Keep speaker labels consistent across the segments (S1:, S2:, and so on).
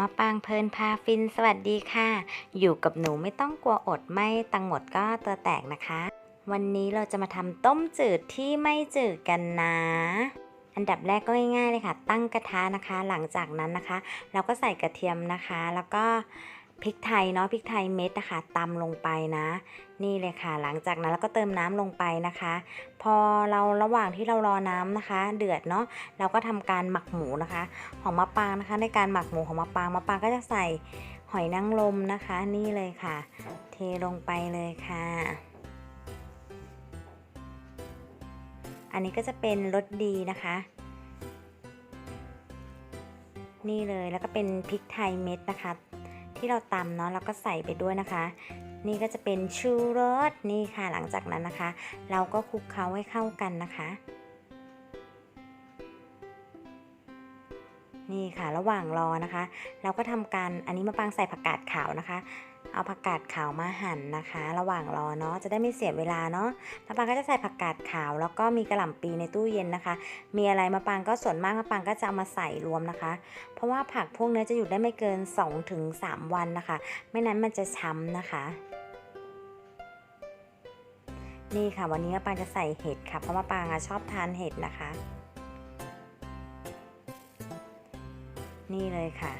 S1: มาปางเพลินพาฟินสวัสดีค่ะ อยู่กับหนูไม่ต้องกลัวอดไม่ตังหมดก็ตัวแตกนะคะ วันนี้เราจะมาทำต้มจืดที่ไม่จืดกันนะ อันดับแรกก็ง่ายๆเลยค่ะ ตั้งกระทะนะคะ หลังจากนั้นนะคะ เราก็ใส่กระเทียมนะคะ แล้วก็ พริกไทยเนาะพริกไทยเม็ดนะคะตำลงไปนะ นี่เลยค่ะ หลังจากนั้นเราก็เติมน้ำลงไปนะคะ พอเราระหว่างที่เรารอน้ำนะคะ เดือดเนาะเราก็ทำการหมักหมูนะคะ ของมะปางนะคะ ในการหมักหมูของมะปางมะปางก็จะใส่หอยนางรมนะคะ นี่เลยค่ะ เทลงไปเลยค่ะ อันนี้ก็จะเป็นรสดีนะคะนี่เลยแล้วก็เป็นพริกไทยเม็ดนะคะ ที่เราตำเนาะเราก็ใส่ไปด้วยนะคะ นี่ก็จะเป็นชูรสนี่ค่ะหลังจากนั้นนะคะ เราก็คลุกเคล้าให้เข้ากันนะคะ นี่ค่ะระหว่างรอนะคะ เราก็ทำการอันนี้มะปางใส่ผักกาดขาวนะคะ เอาผักกาดขาวมาหั่นนะคะ ระหว่างรอเนาะจะได้ไม่เสียเวลาเนาะมะปางก็จะใส่ผักกาดขาว แล้วก็มีกระหล่ำปีในตู้เย็นนะคะ มีอะไรมะปางก็ส่วนมากมะปางก็จะเอามาใส่รวมนะคะ เพราะว่าผักพวกนี้จะอยู่ได้ไม่เกิน 2-3 วันนะคะ ไม่นั้นมันจะช้ำนะคะนี่ค่ะวันนี้มะปางจะใส่เห็ดค่ะเพราะมะปางอะชอบทานเห็ดนะคะ นี่เลยค่ะ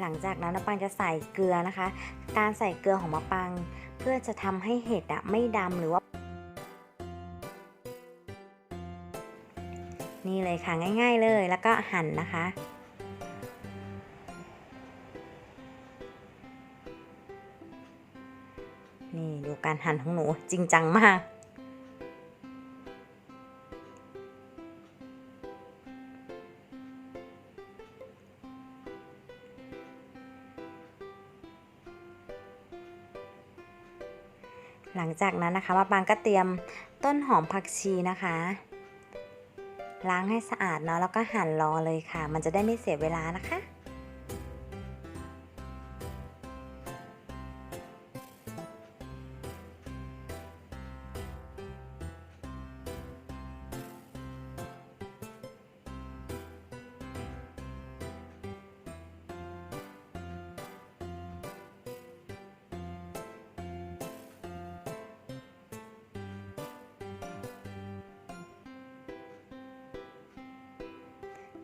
S1: หลังจากนั้นมะปางจะใส่เกลือนะคะ การใส่เกลือของมะปางเพื่อจะทำให้เห็ดอะไม่ดำหรือว่า นี่เลยค่ะง่าย ๆเลยแล้วก็หั่นนะคะนี่ดูการหั่นของหนูจริงจังมาก หลังจากนั้นนะคะมาปางก็เตรียมต้นหอมผักชีนะคะ ล้างให้สะอาดเนาะแล้วก็หั่นรอเลยค่ะ มันจะได้ไม่เสียเวลานะคะ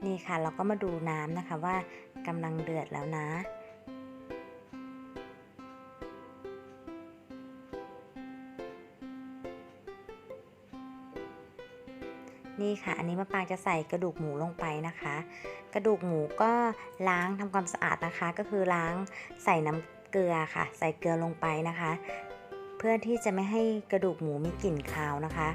S1: นี่ค่ะ เราก็มาดูน้ำนะคะว่ากำลังเดือดแล้วนะ นี่ค่ะ อันนี้มะปางจะใส่กระดูกหมูลงไปนะคะ กระดูกหมูก็ล้างทำความสะอาดนะคะ ก็คือล้างใส่น้ำเกลือค่ะ ใส่เกลือลงไปนะคะ เพื่อที่จะไม่ให้กระดูกหมูมีกลิ่นคาวนะคะ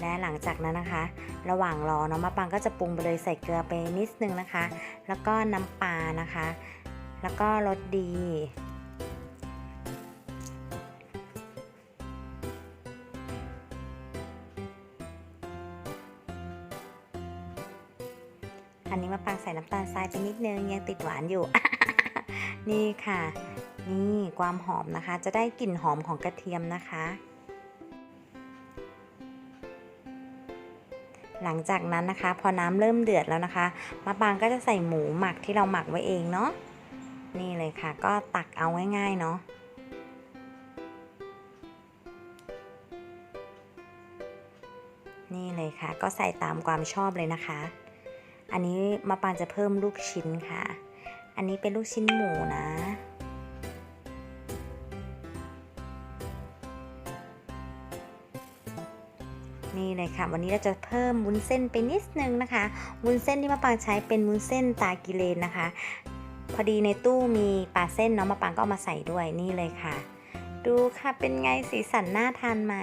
S1: และหลังจากนั้นนะคะ ระหว่างรอเนาะมะปางก็จะปรุงไปเลยใส่เกลือไปนิดนึงนะคะ แล้วก็น้ำปลานะคะ แล้วก็รสดี อันนี้มะปางใส่น้ำตาลทรายไปนิดนึงยังติดหวานอยู่ นี่ค่ะ นี่ความหอมนะคะ จะได้กลิ่นหอมของกระเทียมนะคะ หลังจากนั้นนะคะ พอน้ำเริ่มเดือดแล้วนะคะมะปางก็จะใส่หมูหมักที่เราหมักไว้เองเนาะนี่เลยค่ะ ก็ตักเอาง่ายๆเนาะนี่เลยค่ะ ก็ใส่ตามความชอบเลยนะคะ อันนี้มะปางจะเพิ่มลูกชิ้นค่ะ อันนี้เป็นลูกชิ้นหมูนะ นี่เลยค่ะ วันนี้เราจะเพิ่มวุ้นเส้นไปนิดนึงนะคะ วุ้นเส้นที่มะปางใช้เป็นวุ้นเส้นตากิเลนนะคะ พอดีในตู้มีปลาเส้นเนาะมะปางก็เอามาใส่ด้วยนี่เลยค่ะ ดูค่ะเป็นไงสีสันน่าทานไหม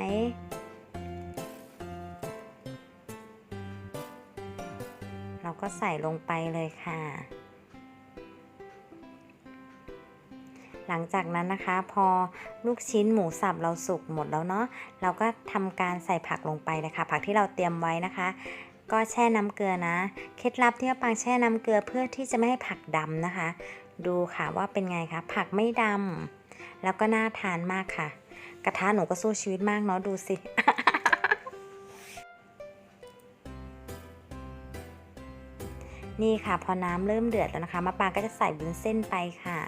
S1: เราก็ใส่ลงไปเลยค่ะ หลังจากนั้นนะคะ พอลูกชิ้นหมูสับเราสุกหมดแล้วเนาะเราก็ทำการใส่ผักลงไปนะคะผักที่เราเตรียมไว้นะคะ ก็แช่น้ำเกลือนะ เคล็ดลับที่มปางแช่น้ำเกลือเพื่อที่จะไม่ให้ผักดำนะคะ ดูค่ะว่าเป็นไงคะผักไม่ดำแล้วก็น่าทานมากค่ะ กระทะหนูก็สู้ชีวิตมากเนาะดูสินี่ค่ะ พอน้ำเริ่มเดือดแล้วนะคะมะปางก็จะใส่บุ้นเส้นไปค่ะ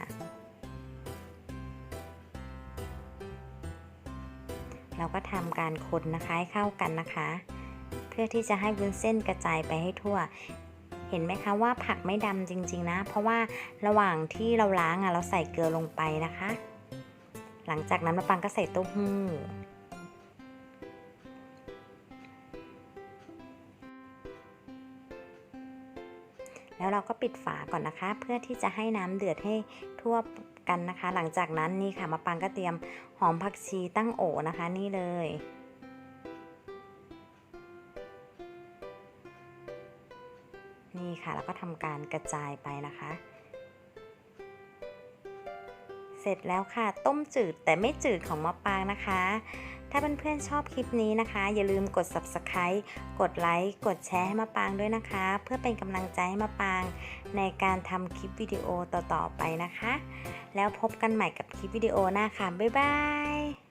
S1: ก็ทำการคนนะคะให้เข้ากันนะคะ เพื่อที่จะให้วุ้นเส้นกระจายไปให้ทั่ว เห็นไหมคะว่าผักไม่ดำจริง ๆ นะ เพราะว่าระหว่างที่เราล้างอะเราใส่เกลือลงไปนะคะ หลังจากนั้นมะปรางก็ใส่เต้าหู้แล้วเราก็ปิดฝาก่อนนะคะ เพื่อที่จะให้น้ำเดือดให้ทั่ว กันนะคะ หลังจากนั้นนี่ค่ะมะปรางก็เตรียมหอมผักชีตั้งโอนะคะนี่เลย นี่ค่ะแล้วก็ทำการกระจายไปนะคะ ร็จแล้วค่ะ ต้มจืดแต่ไม่จืดของมะปางนะคะ ถ้าเพื่อนๆชอบคลิปนี้นะคะ อย่าลืมกด subscribe กดไลค์กดแชร์ให้มะปางด้วยนะคะ เพื่อเป็นกำลังใจให้มะปาง ในการทำคลิปวิดีโอต่อๆไปนะคะ แล้วพบกันใหม่กับคลิปวิดีโอหน้าค่ะบ๊ายบาย